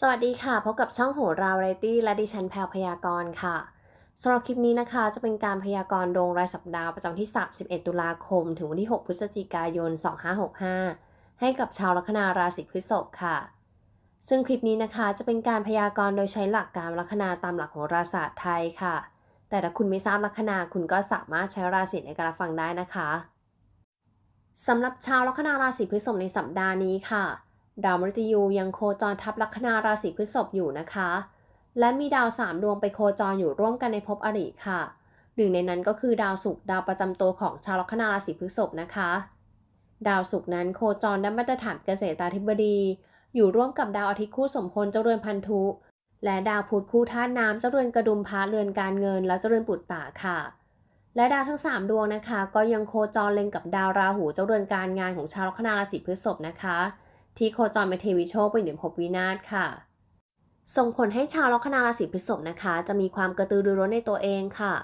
สวัสดีค่ะ พบกับช่องโหราวไรตี้และดิฉันแพลวพยากรณ์ค่ะสำหรับคลิปนี้นะคะ จะเป็นการพยากรณ์ดวงรายสัปดาห์ประจำที่ 31 ตุลาคม ถึงวันที่ 6 พฤศจิกายน 2565 ให้กับชาวลัคนาราศีพฤษภค่ะ ซึ่งคลิปนี้นะคะจะเป็นการพยากรณ์โดยใช้หลักการลัคนาตามหลักโหราศาสตร์ไทยค่ะ แต่ถ้าคุณไม่ทราบลัคนาคุณก็สามารถใช้ราศีในการฟังได้นะคะสำหรับชาวลัคนาราศีพฤษภในสัปดาห์นี้ค่ะ ดาวมฤตยูยังโคจรทับลัคนาราศีพฤษภอยู่นะคะ และมีดาวสามดวงไปโคจรอยู่ร่วมกันในภพอริค่ะ หนึ่งในนั้นก็คือดาวศุกร์ดาวประจำตัวของชาวลัคนาราศีพฤษภนะคะ ดาวศุกร์นั้นโคจรด้านมาตรฐานเกษตราธิบดี อยู่ร่วมกับดาวอาทิตย์คู่สมพลเจ้าเรือนพันธุ และดาวพุธคู่ธาตุน้ำเจ้าเรือนกระดุมพระเรือนการเงิน และเจ้าเรือนปุตตะค่ะ และดาวทั้ง 3 ดวงนะคะ ก็ยังโคจรเล็งกับดาวราหูเจ้าเรือนการงานของชาวลัคนาราศีพฤษภนะคะ ที่โคจรเป็นเทวีโชคไปอยู่ในภพวินาศค่ะ ส่งผลให้ชาวลัคนาราศีพฤษภนะคะ จะมีความกระตือรือร้นในตัวเองค่ะ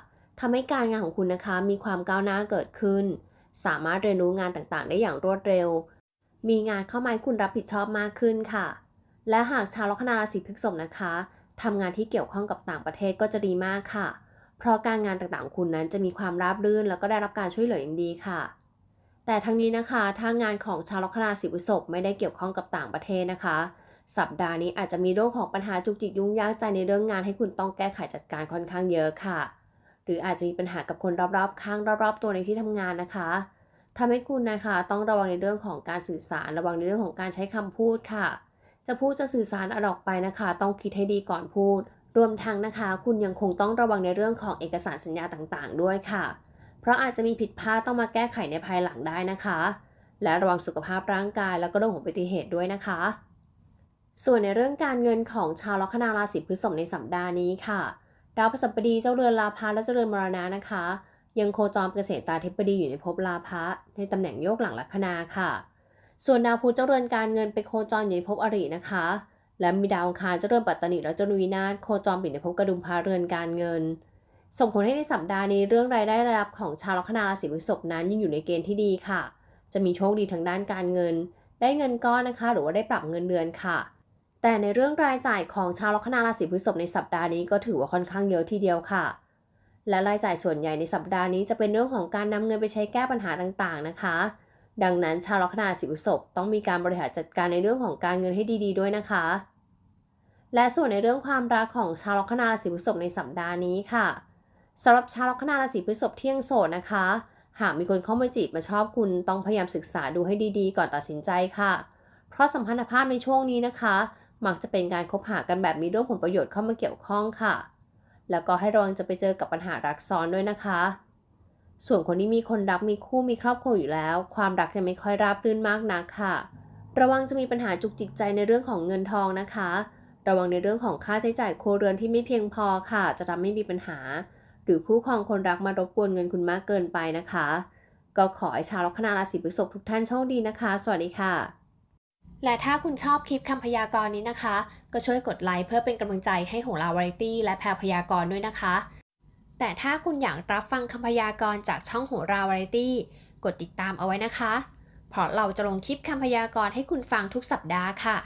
ทำให้การงานของคุณนะคะมีความก้าวหน้าเกิดขึ้น สามารถเรียนรู้งานต่างๆ ได้อย่างรวดเร็ว มีงานเข้ามาให้คุณรับผิดชอบมากขึ้นค่ะ และหากชาวลัคนาราศีพฤษภนะคะทำงานที่เกี่ยวข้องกับต่างประเทศก็จะดีมากค่ะ เพราะการงานต่างๆ คุณนั้นจะมีความราบรื่น แล้วก็ได้รับการช่วยเหลืออย่างดีค่ะ แต่ทั้งนี้นะคะถ้างานของชาวลัคนาราศีพฤษภไม่ได้เกี่ยวข้องกับต่างประเทศนะคะ สัปดาห์นี้อาจจะมีเรื่องของปัญหาจุกจิกยุ่งยากใจในเรื่องงานให้คุณต้องแก้ไขจัดการค่อนข้างเยอะค่ะ หรืออาจจะมีปัญหากับคนรอบๆ ข้างรอบๆ ตัวในที่ทำงานนะคะทำให้คุณนะคะต้องระวังในเรื่องของการสื่อสารระวังในเรื่องของการใช้คำพูดค่ะ จะพูดจะสื่อสารอะไรออกไปนะคะ ต้องคิดให้ดีก่อนพูด รวมทั้งนะคะ คุณยังคงต้องระวังในเรื่องของเอกสารสัญญาต่างๆ ด้วยค่ะ เพราะอาจจะมีผิดพลาดต้องมาแก้ไขในภายหลังได้นะคะ และระวังสุขภาพร่างกายแล้วก็เรื่องของอุบัติเหตุด้วยนะคะ ส่วนในเรื่องการเงินของชาวลัคนาราศีพฤษภในสัปดาห์นี้ค่ะ ดาวพฤหัสบดีเจ้าเรือนลาภะและเจ้าเรือนมรณะนะคะ ยังโคจรเกษตราธิบดีอยู่ในภพลาภะในตำแหน่งโยกหลังลัคนาค่ะ ส่วนดาวพุธเจ้าเรือนการเงินไปโคจรอยู่ในภพอรินะคะ และมีดาวอังคารเจ้าเรือนปัตตานีและเจ้าเรือนวินาศโคจรปิดในภพกระดุมพระเรือนการเงิน ส่งผลให้ในสัปดาห์นี้เรื่องรายได้รายรับของชาวลัคนาราศีพฤษภนั้นยังอยู่ในเกณฑ์ที่ดีค่ะ จะมีโชคดีทางด้านการเงิน ได้เงินก้อนนะคะ หรือว่าได้ปรับเงินเดือนค่ะ แต่ในเรื่องรายจ่ายของชาวลัคนาราศีพฤษภในสัปดาห์นี้ก็ถือว่าค่อนข้างเยอะทีเดียวค่ะ และรายจ่ายส่วนใหญ่ในสัปดาห์นี้จะเป็นเรื่องของการนำเงินไปใช้แก้ปัญหาต่างๆนะคะ ดังนั้นชาวลัคนาราศีพฤษภต้องมีการบริหารจัดการในเรื่องของการเงินให้ดี ๆด้วยนะคะ และส่วนในเรื่องความรักของชาวลัคนาราศีพฤษภในสัปดาห์นี้ค่ะ สำหรับชาวลัคนาราศีพฤษภเที่ยงโสดนะคะ หากมีคนเข้ามาจีบมาชอบคุณต้องพยายามศึกษาดูให้ดีๆ ก่อนตัดสินใจค่ะ เพราะสัมพันธภาพในช่วงนี้นะคะ มักจะเป็นการคบหากันแบบมีเรื่องผลประโยชน์เข้ามาเกี่ยวข้องค่ะ แล้วก็ให้ระวังจะไปเจอกับปัญหารักซ้อนด้วยนะคะ ส่วนคนที่มีคนรักมีคู่มีครอบครัวอยู่แล้ว ความรักยังไม่ค่อยราบรื่นมากนักค่ะ ระวังจะมีปัญหาจุกจิกใจในเรื่องของเงินทองนะคะ ระวังในเรื่องของค่าใช้จ่ายครัวเรือนที่ไม่เพียงพอค่ะ จะทำให้มีปัญหา หรือคู่ครองคนรักมารบกวนเงินคุณมากเกินไปนะคะ ก็ขอให้ชาวลัคนาราศีพฤษภทุกท่านโชคดีนะคะ สวัสดีค่ะ และถ้าคุณชอบคลิปคำพยากรณ์นี้นะคะ ก็ช่วยกดไลค์เพื่อเป็นกำลังใจให้โหราวาไรตี้และแพรพยากรณ์ด้วยนะคะ แต่ถ้าคุณอยากรับฟังคำพยากรณ์จากช่องโหราวาไรตี้กดติดตามเอาไว้นะคะ เพราะเราจะลงคลิปคำพยากรณ์ให้คุณฟังทุกสัปดาห์ค่ะ